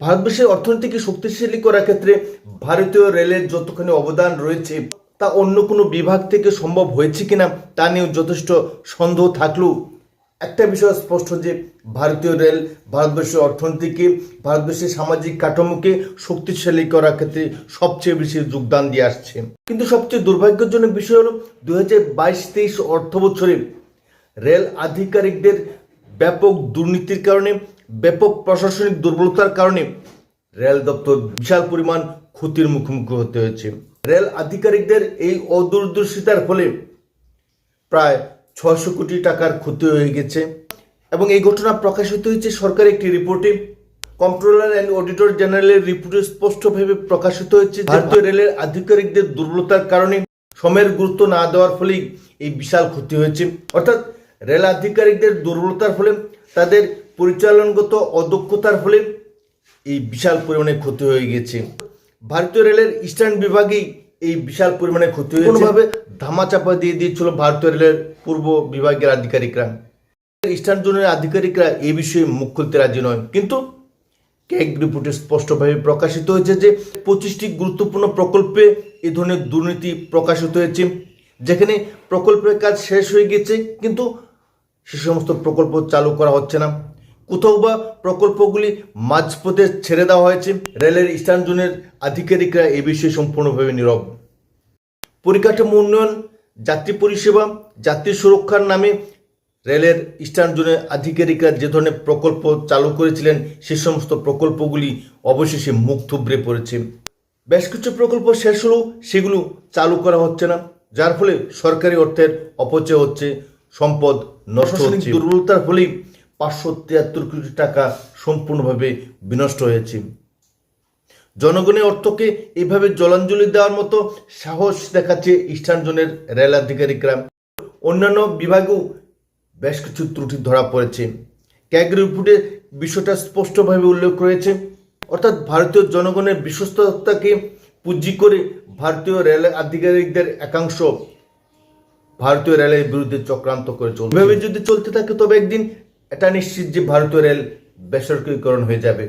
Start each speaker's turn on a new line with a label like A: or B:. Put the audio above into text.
A: ভারতবর্ষের অর্থনীতিকে শক্তিশালী করার ক্ষেত্রে ভারতীয় রেলের যতখানি অবদান রয়েছে, তা অন্য কোনো বিভাগ থেকে সম্ভব হয়েছে কিনা, তা নিয়েও যথেষ্ট সন্দেহ থাকলেও একটা বিষয় স্পষ্ট যে, ভারতীয় রেল ভারতবর্ষের অর্থনীতিকে, ভারতবর্ষের সামাজিক কাঠামোকে শক্তিশালী করার ক্ষেত্রে সবচেয়ে বেশি যোগদান দিয়ে আসছে। কিন্তু সবচেয়ে দুর্ভাগ্যজনক বিষয় হলো দু হাজার বাইশ তেইশ অর্থ বছরে রেল আধিকারিকদের ব্যাপক দুর্নীতির কারণে ব্যাপক প্রশাসনিক দুর্বলতার কারণে রেল দপ্তর বিশাল পরিমাণ ক্ষতির মুখোমুখি হতে হয়েছে। রেল আধিকারিকদের এই অদূরদর্শিতার ফলে প্রায় ছয়শো কোটি টাকার ক্ষতি হয়ে গেছে এবং এই ঘটনা প্রকাশিত হয়েছে সরকারি একটি রিপোর্টে। কন্ট্রোলার অ্যান্ড অডিটর জেনারেলের রিপোর্টে স্পষ্টভাবে প্রকাশিত হয়েছে ভারতীয় রেলের আধিকারিকদের দুর্বলতার কারণে সময়ের গুরুত্ব না দেওয়ার ফলেই এই বিশাল ক্ষতি হয়েছে। অর্থাৎ রেল আধিকারিকদের দুর্বলতার ফলে তাদের পরিচালনগত অদক্ষতার ফলে এই বিশাল পরিমাণে ক্ষতি হয়ে গেছে। ভারতীয় রেলের ইস্টার্ন বিভাগেই এই বিশাল পরিমাণে ক্ষতি হয়েছে। কোনোভাবে ধামাচাপা দিয়ে দিয়েছিল ভারতীয় রেলের পূর্ব বিভাগের আধিকারিকরা। ইস্টার্ন জোনের আধিকারিকরা এই বিষয়ে মুখ খুলতে রাজি নয়। কিন্তু কেক রিপোর্টে স্পষ্টভাবে প্রকাশিত হয়েছে যে পঁচিশটি গুরুত্বপূর্ণ প্রকল্পে এ ধরনের দুর্নীতি প্রকাশিত হয়েছে যেখানে প্রকল্পের কাজ শেষ হয়ে গেছে কিন্তু সে সমস্ত প্রকল্প চালু করা হচ্ছে না। কোথাও বা প্রকল্পগুলি মাঝপথে ছেড়ে দেওয়া হয়েছে। রেলের ইস্টার্ন জোনের আধিকারিকরা এ বিষয়ে সম্পূর্ণভাবে নীরব। পরিকাঠামো উন্নয়ন যাত্রী পরিষেবা যাত্রী সুরক্ষার নামে রেলের ইস্টার্ন জোনের আধিকারিকরা যে ধরনের প্রকল্প চালু করেছিলেন সে সমস্ত প্রকল্পগুলি অবশেষে মুখ থুবড়ে পড়েছে। বেশ কিছু প্রকল্প শেষ হলেও সেগুলো চালু করা হচ্ছে না যার ফলে সরকারি অর্থের অপচয় হচ্ছে সম্পদ নষ্ট হচ্ছে। দুর্বলতার ফলেই পাঁচশো তিয়াত্তর কোটি টাকা সম্পূর্ণভাবে বিনষ্ট হয়েছে। জনগণের অর্থকে এইভাবে জলাঞ্জলি দেওয়ার মতো সাহস দেখাচ্ছে ইস্টার্ন জোনের রেল আধিকারিকরা। অন্যান্য বিভাগেও বেশ কিছু ত্রুটি ধরা পড়েছে। ক্যাগ রিপোর্টে বিষয়টা স্পষ্টভাবে উল্লেখ রয়েছে। অর্থাৎ ভারতীয় জনগণের বিশ্বস্ততাকে পুঁজি করে ভারতীয় রেল আধিকারিকদের একাংশ ভারতীয় রেলের বিরুদ্ধে চক্রান্ত করে চলছে। এভাবে যদি চলতে থাকে, তবে একদিন এটা নিশ্চিত যে ভারতীয় রেল বেসরকারীকরণ হয়ে যাবে।